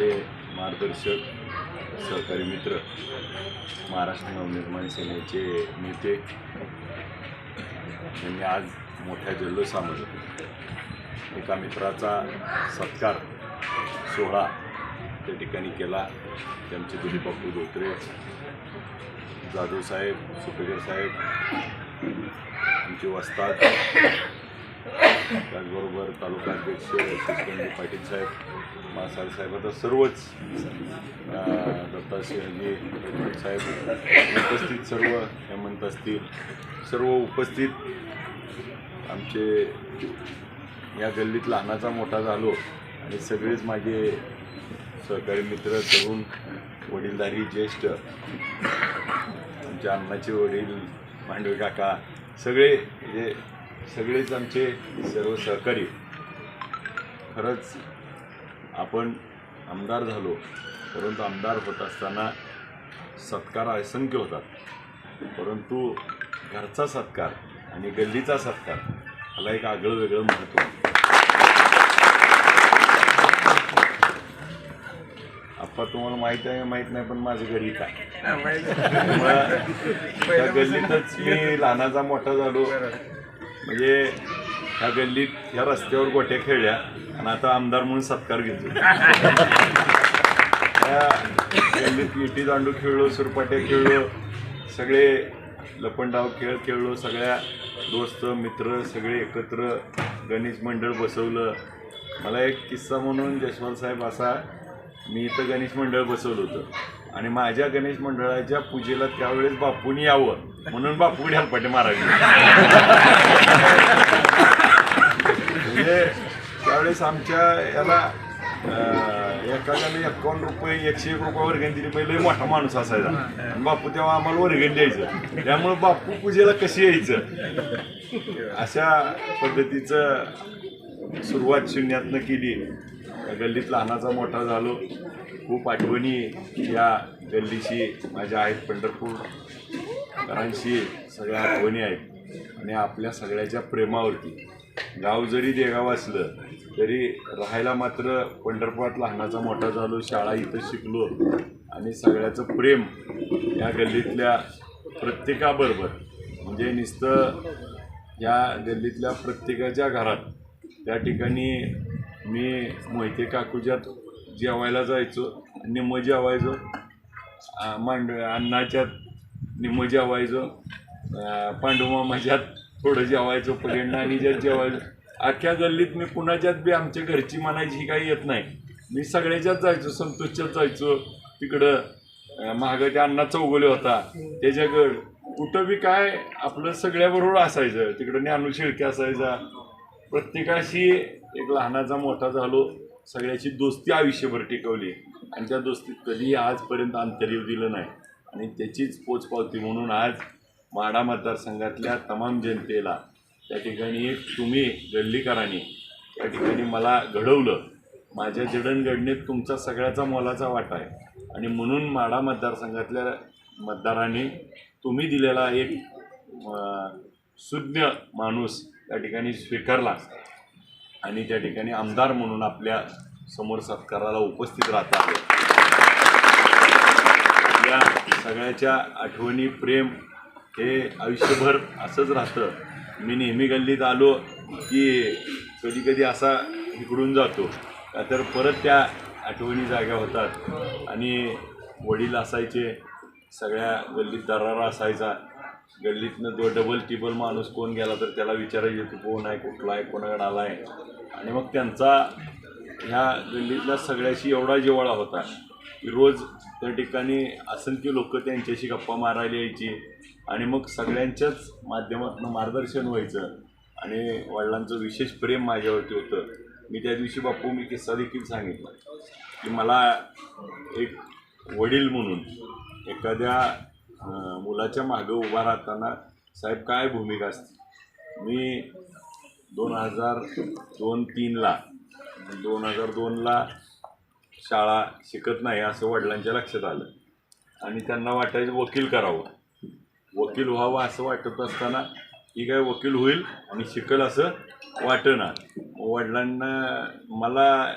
माझे मार्गदर्शक सहकारी मित्र महाराष्ट्र नवनिर्माण सेनेचे नेते यांनी आज मोठ्या जल्लोषामध्ये एका मित्राचा सत्कार सोहळा त्या ठिकाणी केला. त्यांचे दिलीप बापू धोत्रे जाधव साहेब सुपेकर साहेब आमचे वस्ताद त्याचबरोबर तालुकाध्यक्ष शिवकंडी पाटील साहेब मासाळ साहेब आता सर्वच दत्ता सिंहजी साहेब उपस्थित सर्व हेमंत असतील सर्व उपस्थित. आमचे या गल्लीत लहानाचा मोठा झालो आणि सगळेच माझे सहकारी मित्र तरुण वडीलधारी ज्येष्ठ आमच्या अण्णाचे वडील मांडवी काका सगळे जे सगळेच आमचे सर्व सहकारी. खरंच आपण आमदार झालो परंतु आमदार होत असताना सत्कार असंख्य होतात. परंतु घरचा सत्कार आणि गल्लीचा सत्कार ह्याला एक आगळं वेगळं महत्त्व आहे. आप्पा तुम्हाला माहीत आहे माहीत नाही पण माझं घरी आहे. त्यामुळं त्या गल्लीतच मी लहानाचा मोठा झालो. म्हणजे ह्या गल्लीत ह्या रस्त्यावर गोट्या खेळल्या आणि आता आमदार म्हणून सत्कार घेतो त्या गल्लीत विटी दांडू खेळलो सुरपाट्या खेळलो सगळे लपंडाव खेळ खेळलो सगळ्या दोस्त मित्र सगळे एकत्र गणेश मंडळ बसवलं. मला एक किस्सा म्हणून जसवाल साहेब असा मी इथं गणेश मंडळ बसवलं होतं. आणि माझ्या गणेश मंडळाच्या पूजेला त्यावेळेस बापूनी यावं म्हणून बापू ढालपाटे मारावी. म्हणजे त्यावेळेस आमच्या याला एखाद्याने एकावन्न रुपये एकशे एक रुपये वर्गणी दिली. पहिले मोठा माणूस असायचा. बापू तेव्हा आम्हाला वर्गणी द्यायचं. त्यामुळे बापू पूजेला कशी यायचं? अशा पद्धतीचं सुरुवात शून्यातनं केली. गल्लीत लहानाचा मोठा झालो. खूप आठवणी या गल्लीशी माझ्या आहेत पंढरपूरकरांशी सगळ्या आठवणी आहेत. आणि आपल्या सगळ्याच्या प्रेमावरती. गाव जरी देगाव असलं तरी राहायला मात्र पंढरपुरात लहानाचा मोठा झालो शाळा इथं शिकलो आणि सगळ्याचं प्रेम या गल्लीतल्या प्रत्येकाबरोबर म्हणजे नुसतं या गल्लीतल्या प्रत्येकाच्या घरात. त्या ठिकाणी मी मोहिते काकूच्यात जेवायला जायचो निम्म जेवायचो मांड अन्नाच्यात निम्म जेवायचो. पांडुमा माझ्यात थोडं जेवायचो पगेंडा आणि ज्यात जेवायचो. अख्ख्या गल्लीत मी कुणाच्यात बी आमच्या घरची म्हणायची काही येत नाही. मी सगळ्याच्यात जायचो संतोषच्यात जायचो. तिकडं अ, मागं त्या अण्णा चौगुले होता. त्याच्याकड कुठं बी काय आपलं सगळ्याबरोबर असायचं. तिकडं ज्ञानू शेळके असायचा. प्रत्येकाशी एक लहानाचा मोठा झालो. सगळ्याची दोस्ती आयुष्यभर टिकवली. आणि त्या दोस्तीत कधीही आजपर्यंत अंतर येऊ दिलं नाही. आणि त्याचीच पोचपावती म्हणून आज माडा मतदारसंघातल्या तमाम जनतेला त्या ठिकाणी तुम्ही गल्लीकरांनी त्या ठिकाणी मला घडवलं. माझ्या जडणघडणीत तुमचा सगळ्याचा मोलाचा वाटा आहे. आणि म्हणून माडा मतदारसंघातल्या मतदारांनी तुम्ही दिलेला एक सुज्ञ माणूस त्या ठिकाणी स्वीकारला. आणि त्या ठिकाणी आमदार म्हणून आपल्यासमोर सत्काराला उपस्थित राहता या सगळ्याच्या आठवणी प्रेम हे आयुष्यभर असंच राहतं. मी नेहमी गल्लीत आलो की कधी कधी असा इकडून जातो. का तर परत त्या आठवणी जाग्या होतात. आणि वडील असायचे सगळ्या गल्लीत दरारा असायचा. गल्लीतनं तो डबल टिबल माणूस कोण गेला तर त्याला विचारायचे तू कोण आहे? कुठला आहे? कोणाकडे आला आहे? आणि मग त्यांचा ह्या गल्लीतल्या सगळ्याशी एवढा जिव्हाळा होता की रोज त्या ठिकाणी असंख्य लोक त्यांच्याशी गप्पा मारायला यायची आणि मग सगळ्यांच्याच माध्यमातून मार्गदर्शन व्हायचं. आणि वडिलांचं विशेष प्रेम माझ्यावरती होतं. मी त्या दिवशी बापू मी किस्सा देखील सांगितला की मला एक वडील म्हणून एखाद्या मुलाच्या मागं उभा राहताना साहेब काय भूमिका असते? मी दोन हजार दोन तीनला दोन हजार दोनला शाळा शिकत नाही असं वडिलांच्या लक्षात आलं. आणि त्यांना वाटायचं वकील करावं. वकील व्हावं असं वाटत असताना ही काय वकील होईल आणि शिकल असं वाटेना. वडिलांना मला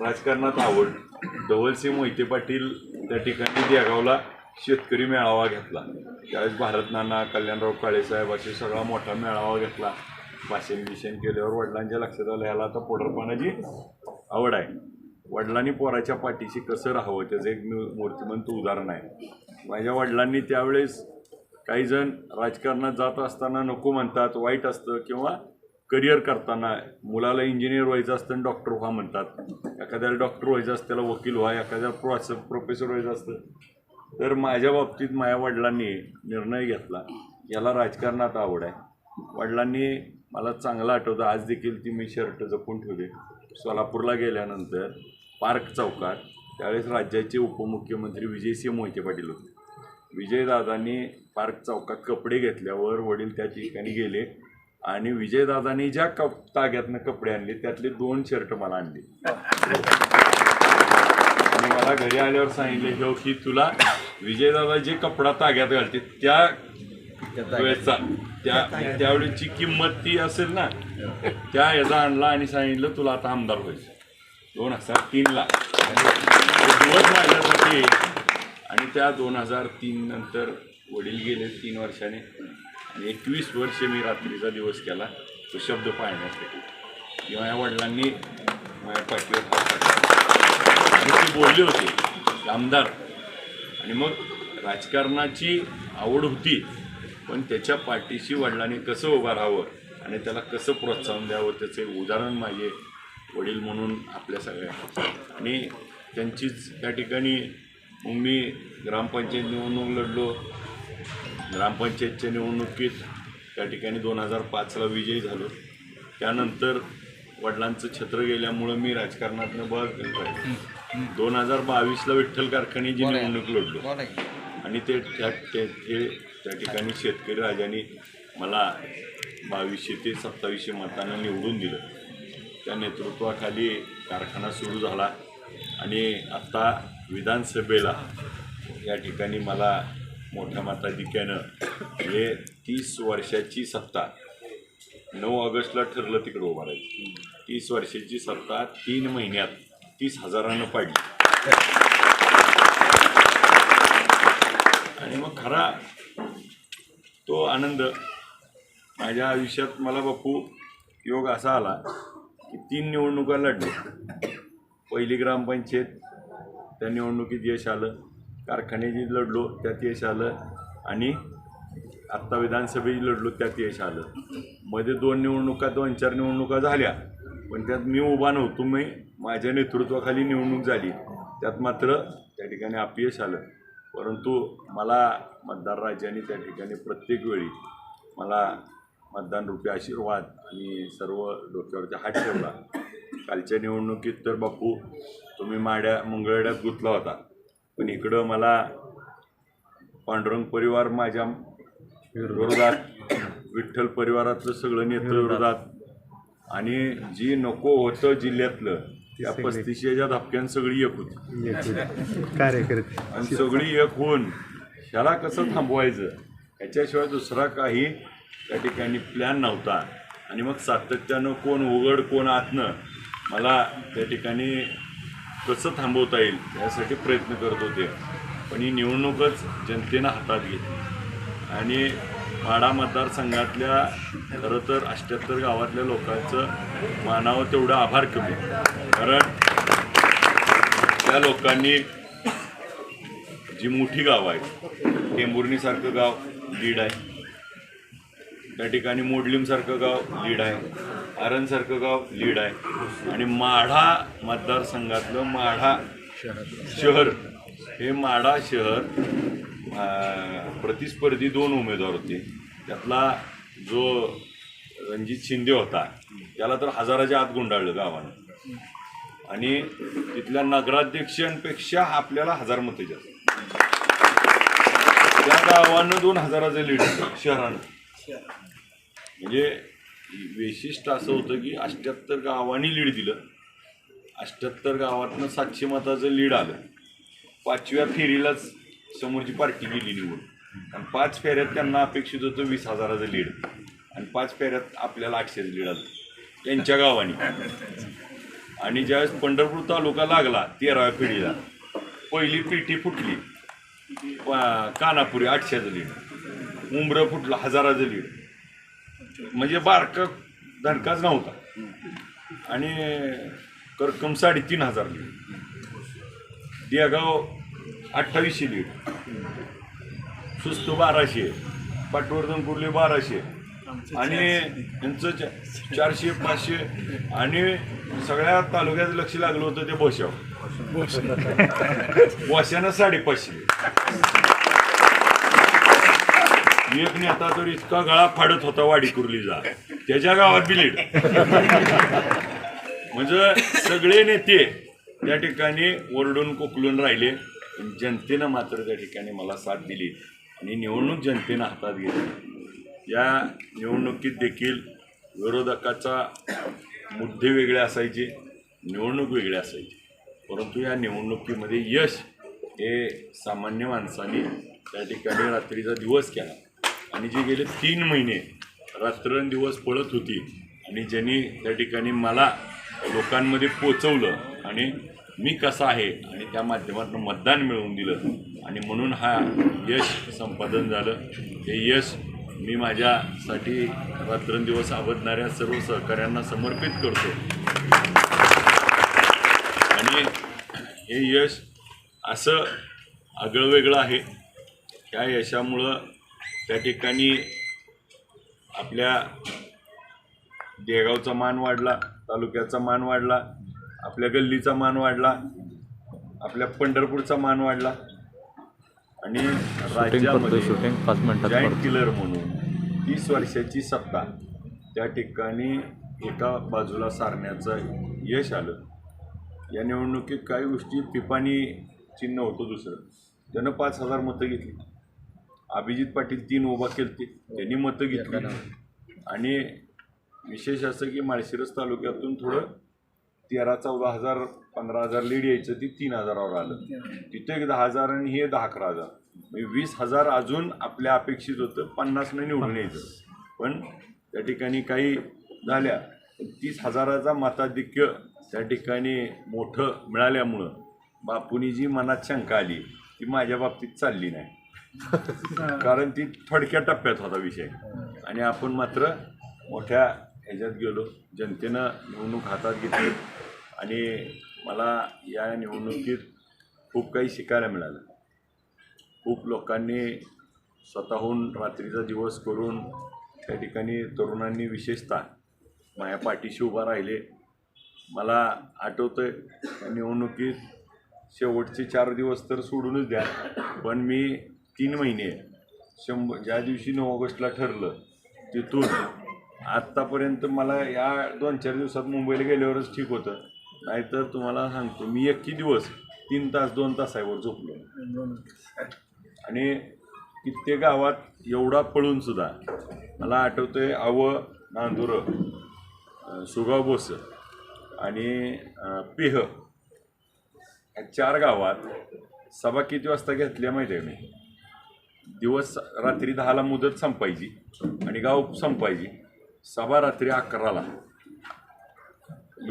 राजकारणात आवड. धवलसिंह मोहिते पाटील त्या ठिकाणी देगावला शेतकरी मेळावा घेतला. त्यावेळेस भारतनाना कल्याणराव काळेसाहेब असे सगळा मोठा मेळावा घेतला. भाषण बिषण केल्यावर वडिलांच्या लक्षात आलं ह्याला आता पोडरपणाची आवड आहे. वडिलांनी पोराच्या पाठीशी कसं राहावं? त्याचं एक मूर्तिमंत उदाहरण आहे. माझ्या वडिलांनी त्यावेळेस काही जण राजकारणात जात असताना नको म्हणतात वाईट असतं किंवा करिअर करताना मुलाला इंजिनियर व्हायचं असतं आणि डॉक्टर व्हा म्हणतात. एखाद्याला डॉक्टर व्हायचं असतं त्याला वकील व्हा एखाद्याला प्रोस प्रोफेसर व्हायचं असतं. तर माझ्या बाबतीत माझ्या वडिलांनी निर्णय घेतला. याला राजकारणात आवड आहे. वडिलांनी मला चांगलं आठवतं. आज देखील ती मी शर्ट जपून ठेवले. सोलापूरला गेल्यानंतर पार्क चौकात त्यावेळेस राज्याचे उपमुख्यमंत्री विजयसिंह मोहिते पाटील होते. विजयदादांनी पार्क चौकात कपडे घेतल्यावर वडील त्या ठिकाणी गेले आणि विजयदादांनी ज्या कप ताग्यातनं कपडे आणले त्यातले दोन शर्ट मला आणले. आणि मला घरी आल्यावर सांगितले हो की तुला विजयदादा जे कपडा ताग्यात घालते त्या वेळेचा त्या त्यावेळेची किंमत ती असेल ना त्या याचा आणला आणि सांगितलं तुला आता आमदार व्हायचं दोन हजार तीनला. दिवस माझ्यासाठी आणि त्या दोन हजार तीन नंतर वडील गेले तीन वर्षाने. आणि एकवीस वर्ष मी रात्रीचा दिवस केला. तो शब्द पाहण्यासाठी किंवा या वडिलांनी माझ्या पाठीवर ती आणि ते बोलले होते आमदार. आणि मग राजकारणाची आवड होती पण त्याच्या पाठीशी वडिलांनी कसं उभं राहावं आणि त्याला कसं प्रोत्साहन द्यावं त्याचे उदाहरण माझे वडील म्हणून आपल्या सगळ्या. आणि त्यांचीच त्या ठिकाणी मग मी ग्रामपंचायत निवडणूक लढलो. ग्रामपंचायतच्या निवडणुकीत त्या ठिकाणी दोन हजार पाचला विजयी झालो. त्यानंतर वडिलांचं छत्र गेल्यामुळं मी राजकारणातनं बघ दोन हजार बावीसला विठ्ठल कारखान्याची निवडणूक लढलो. आणि ते त्या त्या ठिकाणी शेतकरी राजाने मला बावीसशे ते सत्तावीसशे मतांना निवडून दिलं. त्या नेतृत्वाखाली कारखाना सुरू झाला आणि आत्ता विधानसभेला या ठिकाणी मला मोठ्या मताधिक्यानं म्हणजे तीस वर्षाची सत्ता नऊ ऑगस्टला ठरलं तिकडं उभारायचं तीस वर्षाची सत्ता तीन महिन्यात तीस हजारानं पाडली. आणि मग खरा तो आनंद माझ्या आयुष्यात मला बापू योग असा आला की तीन निवडणुका लढल्या पहिली ग्रामपंचायत त्या निवडणुकीत यश आलं. कारखान्याची लढलो त्यात यश आलं. आणि आत्ता विधानसभेची लढलो त्यात यश आलं. मध्ये दोन निवडणुका दोन चार निवडणुका झाल्या. पण त्यात मी उभा नव्हतो. मी माझ्या नेतृत्वाखाली निवडणूक झाली. त्यात मात्र त्या ठिकाणी अपयश आलं. परंतु मला मतदार राज्याने त्या ठिकाणी प्रत्येक वेळी मला मतदान रूपी आशीर्वाद आणि सर्व डोक्यावरचा हात ठेवला. कालच्या निवडणुकीत तर बापू तुम्ही माड्या मंगळड्यात गुंतला होता. पण इकडं मला पांडुरंग परिवार माझ्या विरोधात विठ्ठल परिवारातलं सगळं नेतं विरोधात. आणि जी नको होतं जिल्ह्यातलं त्या पस्तीसच्या धपक्यान सगळी एक होती. कार्यकर्ते. आणि सगळी एक होऊन ह्याला कसं थांबवायचं? ह्याच्याशिवाय दुसरा काही त्या ठिकाणी प्लॅन नव्हता. आणि मग सातत्यानं कोण उघड कोण आतनं मला त्या ठिकाणी कसं थांबवता येईल यासाठी प्रयत्न करत होते. पण ही निवडणूकच जनतेनं हातात घेतली. आणि माडा मतदारसंघातल्या खरं तर अष्ट्याहत्तर गावातल्या लोकांचं मानावं तेवढं आभार कमी. कारण त्या लोकांनी जी मोठी गाव आहेत टेंबुर्णीसारखं गाव दीड आहे त्या ठिकाणी मोडलीमसारखं गाव लीड आहे. आरणसारखं गाव लीड आहे. आणि माढा मतदारसंघातलं माढा शहर हे माढा शहर प्रतिस्पर्धी दोन उमेदवार होते. त्यातला जो रणजित शिंदे होता त्याला तर हजाराच्या आत गुंडाळलं गावानं. आणि तिथल्या नगराध्यक्षांपेक्षा आपल्याला हजार मतं जास्त. त्या गावानं दोन हजाराचं लीड शहरानं. म्हणजे वैशिष्ट्य असं होतं की अष्ट्याहत्तर गावांनी लीड दिलं. अष्ट्याहत्तर गावातनं सातशे मताचं लीड आलं. पाचव्या फेरीलाच समोरची पार्टी गेली निवडून. आणि पाच फेऱ्यात त्यांना अपेक्षित होतं वीस हजाराचं लीड. आणि पाच फेऱ्यात आपल्याला आठशेचं लीड आलं. त्यांच्या गावाने. आणि ज्यावेळेस पंढरपूर तालुका लागला तेराव्या पिढीला पहिली पेटी फुटली. कानापुरी आठशेचं लीड. उंबरं फुटलं हजाराचं लीड. म्हणजे बारका धडकाच नव्हता. आणि करकम साडेतीन हजार लीड. देगाव अठ्ठावीसशे लीड. सुस्त बाराशे पाटवर्धन कुर्ले बाराशे. आणि यांचं चा- चारशे पाचशे. आणि सगळ्या तालुक्यात लक्ष लागलं होतं ते बोशाव बोशानं साडेपाचशे. एक नेता तर इतका गळा फाडत होता वाडी कुर्लीचा त्याच्या गावात बिलीड म्हणजे सगळे नेते त्या ठिकाणी ओरडून कोकलून राहिले पण जनतेनं मात्र त्या ठिकाणी मला साथ दिली आणि निवडणूक जनतेनं हातात घेतली. या निवडणुकीत देखील विरोधकाचा मुद्दे वेगळे असायचे निवडणूक वेगळी असायची. परंतु या निवडणुकीमध्ये यश हे सामान्य माणसाने त्या ठिकाणी रात्रीचा दिवस केला. आणि जे गेले तीन महिने रात्रंदिवस पळत होती आणि ज्यांनी त्या ठिकाणी मला लोकांमध्ये पोचवलं आणि मी कसा आहे आणि त्या माध्यमातून मतदान मिळवून दिलं आणि म्हणून हा यश संपादन झालं. हे यश मी माझ्यासाठी रात्रंदिवस आवडणाऱ्या सर्व सहकाऱ्यांना समर्पित करतो. आणि हे यश असं आगळं वेगळं आहे. त्या यशामुळं त्या ठिकाणी आपल्या देगावचा मान वाढला तालुक्याचा मान वाढला आपल्या गल्लीचा मान वाढला आपल्या पंढरपूरचा मान वाढला आणि राज्यामध्ये शूटिंग पाच मिनिटात जाईंट किलर म्हणून तीस वर्षाची सत्ता त्या ठिकाणी एका बाजूला सारण्याचं यश आलं. या निवडणुकीत काही गोष्टी पिपाणी चिन्ह होतं दुसरं. त्यानं पाच हजार मतं घेतली. अभिजित पाटील तीन उभा केलते. त्यांनी मतं घेतली. आणि विशेष असं की माळशिरस तालुक्यातून थोडं तेरा चौदा हजार पंधरा हजार लीड यायचं ती तीन हजारावर आलं. तिथे एक दहा हजार आणि हे दहा अकरा हजार. म्हणजे वीस हजार अजून आपल्या अपेक्षित होतं पन्नासनं निवडून यायचं. पण त्या ठिकाणी काही झाल्या. तीस हजाराचा मताधिक्य त्या ठिकाणी मोठं मिळाल्यामुळं बापूनी जी मनात शंका आली ती माझ्या बाबतीत चालली नाही. कारण ती थोडक्या टप्प्यात होता विषय. आणि आपण मात्र मोठ्या ह्याच्यात गेलो जनतेनं निवडणूक हातात घेतली. आणि मला या निवडणुकीत खूप काही शिकायला मिळालं. खूप लोकांनी स्वतःहून रात्रीचा दिवस करून त्या ठिकाणी तरुणांनी विशेषतः माझ्या पाठीशी उभा राहिले. मला आठवतं आहे त्या निवडणुकीत शेवटचे चार दिवस तर सोडूनच द्या. पण मी तीन महिने शंभर ज्या दिवशी नऊ ऑगस्टला ठरलं तिथून आत्तापर्यंत मला या दोन चार दिवसात मुंबईला गेल्यावरच ठीक होतं. नाहीतर तुम्हाला सांगतो मी एकही दिवस तीन तास दोन तासावर झोपलो. आणि कित्येक गावात एवढा पळून सुद्धा मला आठवतं आवं नांदुरं अं, सुगाव बोस आणि पिह ह्या या चार गावात सभा किती वाजता घेतल्या माहिती आहे मी? दिवस रात्री दहाला मुदत संपायची आणि गाव संपायची. सभा रात्री अकराला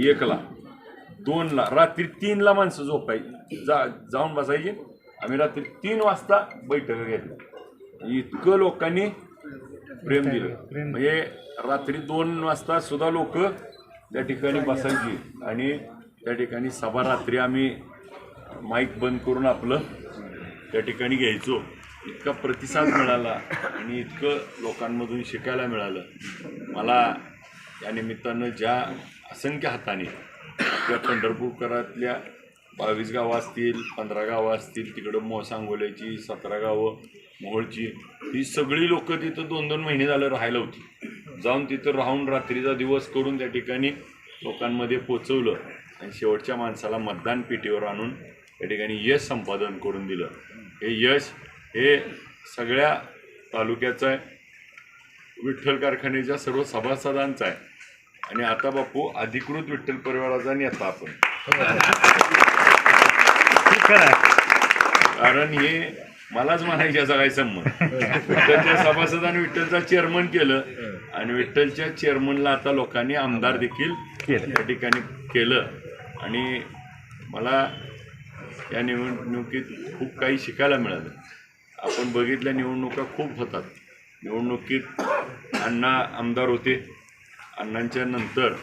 एकला दोनला रात्री तीनला माणसं झोपायची जा जाऊन बसायची. आम्ही रात्री तीन वाजता बैठक घेतल्या इतकं लोकांनी प्रेम दिलं. म्हणजे रात्री दोन वाजता सुद्धा लोक त्या ठिकाणी बसायची. आणि त्या ठिकाणी सभा रात्री आम्ही माईक बंद करून आपलं त्या ठिकाणी घ्यायचो. इतका प्रतिसाद मिळाला आणि इतकं लोकांमधून शिकायला मिळालं. मला या निमित्तानं ज्या असंख्य हाताने आपल्या पंढरपूरकरातल्या बावीस गावं असतील पंधरा गावं असतील तिकडं मोसांगोल्याची सतरा गावं मोहोळची ही सगळी लोक तिथं दोन दोन महिने झालं राहायला होती. जाऊन तिथं राहून रात्रीचा दिवस करून त्या ठिकाणी लोकांमध्ये पोचवलं आणि शेवटच्या माणसाला मतदान पेटीवर आणून त्या ठिकाणी यश संपादन करून दिलं. हे यश हे सगळ्या तालुक्याचं आहे. विठ्ठल कारखान्याच्या सर्व सभासदांचा आहे. आणि आता बापू अधिकृत विठ्ठल परिवाराचा नेता आपण. कारण हे मलाच म्हणायच्या सगळ्या मन विठ्ठलच्या सभासदाने विठ्ठलचा चेअरमन केलं आणि विठ्ठलच्या चेअरमनला आता लोकांनी आमदार देखील या ठिकाणी केलं. आणि मला या निवडणुकीत खूप काही शिकायला मिळालं. आपण बघितल्या निवडणुका खूप होतात. निवडणुकीत अण्णा आमदार होते. अण्णांच्या नंतर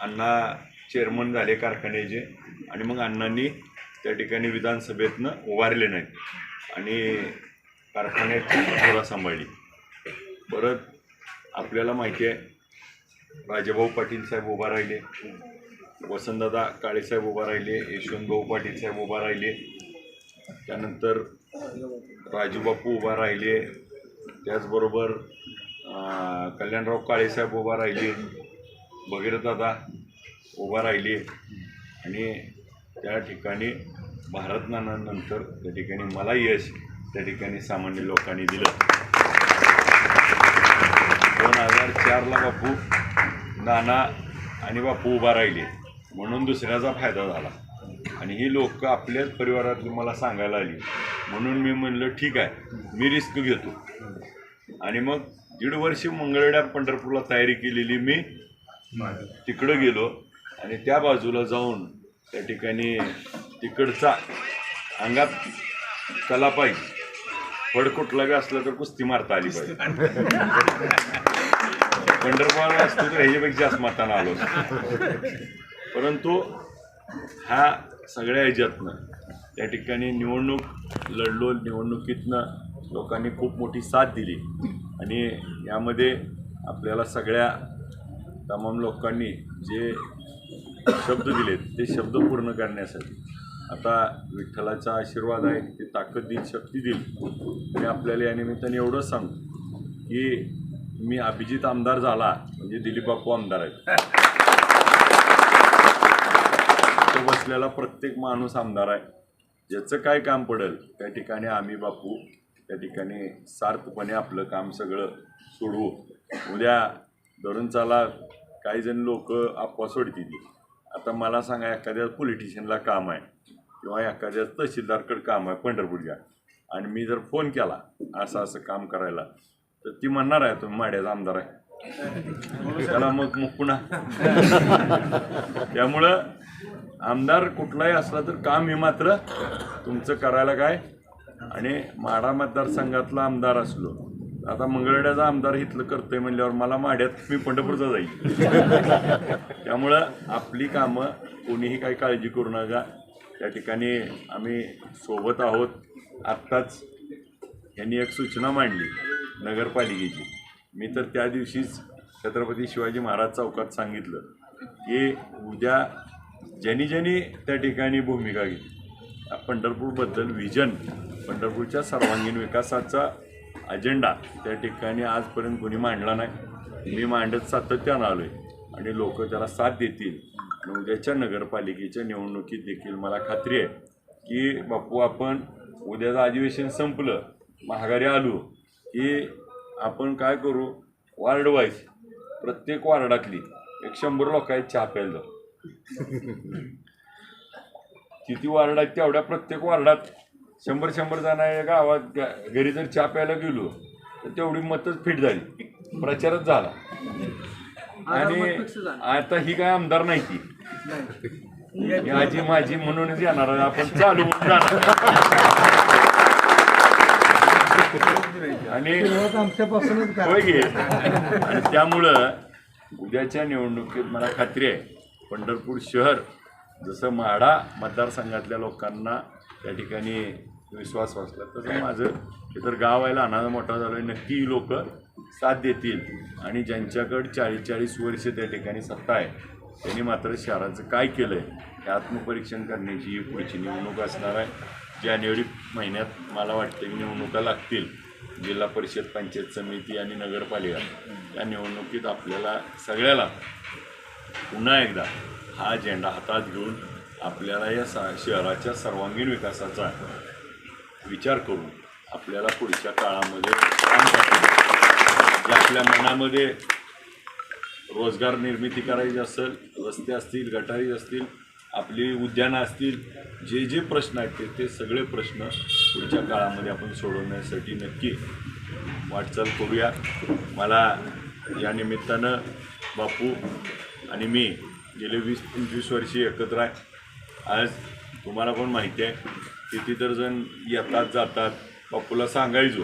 अण्णा चेअरमन झाले कारखान्याचे आणि मग अण्णांनी त्या ठिकाणी विधानसभेतनं उभारले नाहीत. आणि कारखान्याची धोरा सांभाळली. परत आपल्याला माहिती आहे राजाभाऊ पाटील साहेब उभा राहिले. वसंतदादा काळेसाहेब उभा राहिले. यशवंतभाऊ पाटील साहेब उभा राहिले. त्यानंतर राजूबापू उभा राहिले. त्याचबरोबर कल्याणराव काळेसाहेब उभा राहिले. भगीरथदादा उभा राहिले. आणि त्या ठिकाणी भारत नानानंतर त्या ठिकाणी मला यश त्या ठिकाणी सामान्य लोकांनी दिलं. दोन हजार चारला बापू नाना आणि बापू उभा राहिले. म्हणून दुसऱ्याचा फायदा झाला. आणि ही लोक आपल्याच परिवारातली मला सांगायला आली. म्हणून मी म्हणलं ठीक आहे मी रिस्क घेतो. आणि मग दीड वर्ष मंगळवेढ्या पंढरपूरला तयारी केलेली मी. तिकडं गेलो आणि त्या बाजूला जाऊन त्या ठिकाणी तिकडचा अंगात कला पाहिजे फड कुठला बी असलं तर कुस्ती मारता आली पाहिजे. पंढरपूरला असतो तर ह्याच्यापेक्षा जास्त मताना आलो. परंतु ह्या सगळ्या ह्याच्यातनं त्या ठिकाणी निवडणूक लढलो निवडणुकीतनं लोकांनी खूप मोठी साथ दिली. आणि यामध्ये आपल्याला सगळ्या तमाम लोकांनी जे शब्द दिलेत ते शब्द पूर्ण करण्यासाठी. आता विठ्ठलाचा आशीर्वाद आहे ते ताकद देईल शक्ती देईल. आणि आपल्याला या निमित्ताने एवढंच सांगू की मी अभिजित आमदार झाला म्हणजे दिलीप बापू आमदार आहेत. तो बसलेला प्रत्येक माणूस आमदार आहे. ज्याचं काय काम पडेल त्या ठिकाणी आम्ही बापू त्या ठिकाणी सार्थपणे आपलं काम सगळं सोडवू. उद्या धरून चाला काही जण लोक अफवा सोडतील. आता मला सांगा एखाद्या पोलिटिशियनला काम आहे किंवा एखाद्या तहसीलदारकडे काम आहे पंढरपूरच्या आणि मी जर फोन केला असं असं काम करायला तर ती म्हणणार आहे तुम्ही माड्याचा आमदार आहे. त्याला मग मग पुन्हा त्यामुळं आमदार कुठलाही असला तर काम हे मात्र तुमचं करायला काय? आणि माढा मतदारसंघातला आमदार असलो. आता मंगळवेड्याचा आमदार इथलं करतोय म्हणल्यावर मला माड्यात मी पंढरपूरचा जाईल. त्यामुळं आपली कामं कोणीही काही काळजी करू नका. त्या ठिकाणी आम्ही सोबत आहोत. आत्ताच यांनी एक सूचना मांडली नगरपालिकेची. मी तर त्या दिवशीच छत्रपती शिवाजी महाराज चौकात सांगितलं की उद्या ज्यांनी ज्यांनी त्या ठिकाणी भूमिका घेतली. पंढरपूरबद्दल व्हिजन पंढरपूरच्या सर्वांगीण विकासाचा अजेंडा त्या ठिकाणी आजपर्यंत कोणी मांडला नाही. मी मांडत सातत्यानं आलो आहे आणि लोक त्याला साथ देतील. आणि उद्याच्या नगरपालिकेच्या निवडणुकीत देखील मला खात्री आहे की बापू आपण उद्याचं अधिवेशन संपलं महागारी आलो की आपण काय करू? वार्डवाईज प्रत्येक वार्डातली एक शंभर लोक आहेत चहा प्यायला जाऊ. किती वार्ड आहेत तेवढ्या प्रत्येक वार्डात शंभर शंभर जण आहे गावात घरी जर चहा प्यायला गेलो तर तेवढी मतच फिट झाली. प्रचारच झाला. आणि आता ही काय आमदार नाही ती. आजी माझी म्हणूनच येणार. आपण चालू आणि त्यामुळं उद्याच्या निवडणुकीत मला खात्री आहे पंढरपूर शहर जसं माढा मतदारसंघातल्या लोकांना त्या ठिकाणी विश्वास वाचला तसं माझं हे तर गाव आहे लहानाचा मोठा झालो आहे नक्की लोक साथ देतील. आणि ज्यांच्याकडं चाळीस चाळीस वर्ष त्या ठिकाणी सत्ता आहे त्यांनी मात्र शहराचं काय केलं आहे हे आत्मपरीक्षण करण्याची ही पुढची निवडणूक असणार आहे. जानेवारी महिन्यात मला वाटतं की निवडणुका लागतील. जिल्हा परिषद पंचायत समिती आणि नगरपालिका. या निवडणुकीत आपल्याला सगळ्याला पुन्हा एकदा हा झेंडा हातात घेऊन आपल्याला या सा शहराच्या सर्वांगीण विकासाचा विचार करून आपल्याला पुढच्या काळामध्ये काम करायचं जे आपल्या मनामध्ये रोजगार निर्मिती करायची असेल रस्ते असतील गटारी असतील आपली उद्यानं असतील जे जे प्रश्न आहेत ते ते सगळे प्रश्न पुढच्या काळामध्ये आपण सोडवण्यासाठी नक्की वाटचाल करूया. मला या निमित्तानं बापू आणि मी गेले वीस पंचवीस वर्षी एकत्र आहे. आज तुम्हाला पण माहिती आहे? किती तर जण येतात जातात. बापूला सांगायचो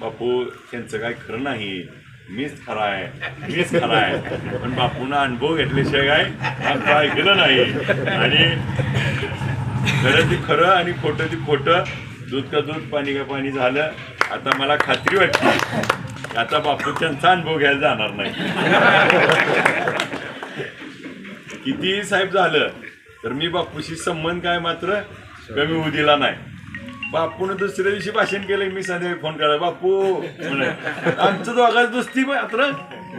बापू त्यांचं काय खरं नाही. मीच खरा आहे मीच खरा आहे. पण बापूनं अनुभव घेतल्याशिवाय काय? आमचं ऐकलं नाही. आणि खरं ते खरं आणि खोटं ते खोटं दूध का दूध पाणी का पाणी झालं. आता मला खात्री वाटते की आता बापू त्यांचा अनुभव घ्यायला जाणार नाही. कितीही साहेब झालं तर मी बापूशी संबंध काय मात्र कमी होऊ दिला नाही. बापून दुसऱ्या दिवशी भाषण केलं मी संध्याकाळी फोन करा बापू आमचं दोघांच दोस्ती मात्र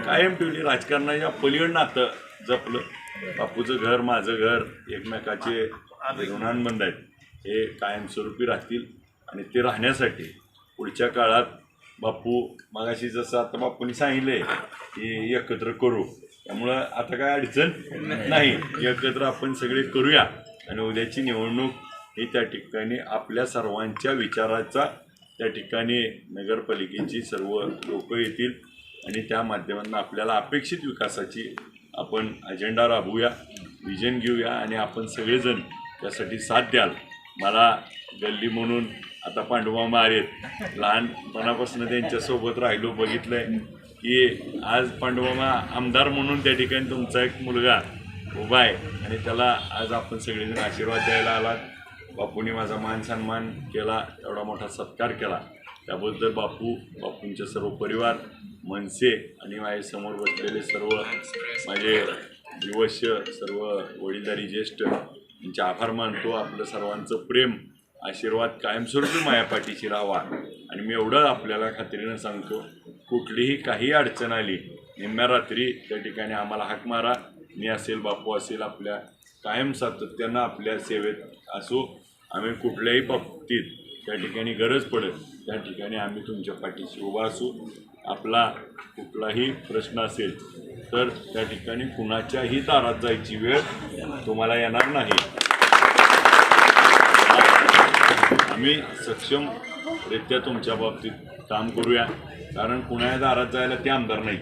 कायम ठेवली राजकारणाच्या पलीकड नातं जपलं. बापूचं घर माझं घर एकमेकाचे ऋणांबंध आहेत. हे कायमस्वरूपी राहतील आणि ते राहण्यासाठी पुढच्या काळात बापू मगाशी जसं आता बापूंनी सांगितलंय की एकत्र करू. त्यामुळं आता काय अडचण नाही. एकत्र आपण सगळे करूया. आणि उद्याची निवडणूक ही त्या ठिकाणी आपल्या सर्वांच्या विचाराचा त्या ठिकाणी नगरपालिकेची सर्व लोक येतील. आणि त्या माध्यमातून आपल्याला अपेक्षित विकासाची आपण अजेंडा राबवूया विजन घेऊया. आणि आपण सगळेजण त्यासाठी साथ द्याल. मला गल्ली म्हणून आता पांडुमामा आलेत लहानपणापासून त्यांच्यासोबत राहिलो बघितलंय. की आज पांडवमा आमदार म्हणून त्या ठिकाणी तुमचा एक मुलगा उभा आहे आणि त्याला आज आपण सगळेजण आशीर्वाद द्यायला आलात. बापूंनी माझा मान सन्मान केला एवढा मोठा सत्कार केला. त्याबद्दल बापू बापूंचे सर्व परिवार मनसे आणि माझ्यासमोर बसलेले सर्व माझे दिवस्य सर्व वडीलधारी ज्येष्ठ यांचे आभार मानतो. आपलं सर्वांचं प्रेम आशीर्वाद कायमस्वरूपी माया पाठीशी राहावा. आणि मी एवढं आपल्याला खात्रीनं सांगतो कुठलीही काही अडचण आली निम्म्या रात्री त्या ठिकाणी आम्हाला हाक मारा. मी असेल बापू असेल आपल्या कायम सातत्यानं आपल्या सेवेत असू. आम्ही कुठल्याही बाबतीत त्या ठिकाणी गरज पडेल त्या ठिकाणी आम्ही तुमच्या पाठीशी उभा असू. आपला कुठलाही प्रश्न असेल तर त्या ठिकाणी कुणाच्याही दारात जायची वेळ तुम्हाला येणार नाही. आम्ही सक्षम सक्षमरित्या तुमच्या बाबतीत काम करूया. कारण कुणाच्या दारात जायला ते आमदार नाही.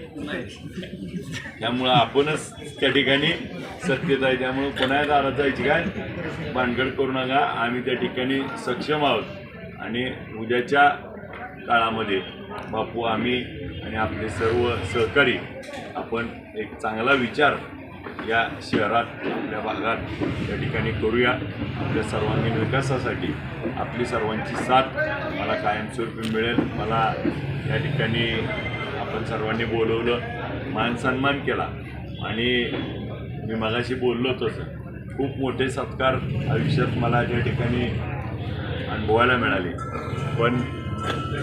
त्यामुळं आपणच त्या ठिकाणी सत्तेत आहे. त्यामुळं कुणाच्या दारात जायची काय? भानगड करू नका. आम्ही त्या ठिकाणी सक्षम आहोत. आणि उद्याच्या काळामध्ये बापू आम्ही आणि आपले सर्व सहकारी आपण एक चांगला विचार या शहरात आपल्या भागात त्या ठिकाणी करूया. आपल्या सर्वांगीण विकासासाठी आपली सर्वांची साथ मला कायमस्वरूपी मिळेल. मला या ठिकाणी आपण सर्वांनी बोलवलं मान सन्मान केला. आणि मी मगाशी बोललो तसं खूप मोठे सत्कार आयुष्यात मला त्या ठिकाणी अनुभवायला मिळाले. पण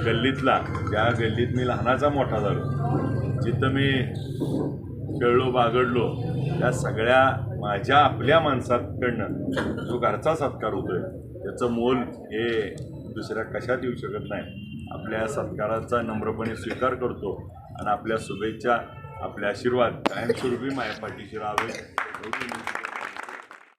गल्लीतला ज्या गल्लीत मी लहानाचा मोठा झालो जिथं मी खेळलो बागडलो त्या सगळ्या माझ्या आपल्या माणसाकडनं जो घरचा सत्कार होतोय त्याचं मोल हे दुसऱ्या कशात येऊ शकत नाही. आपल्या सत्काराचा नम्रपणे स्वीकार करतो आणि आपल्या शुभेच्छा आपले आशीर्वाद कायमस्वरूपी माझ्या पाठीशी राहावे.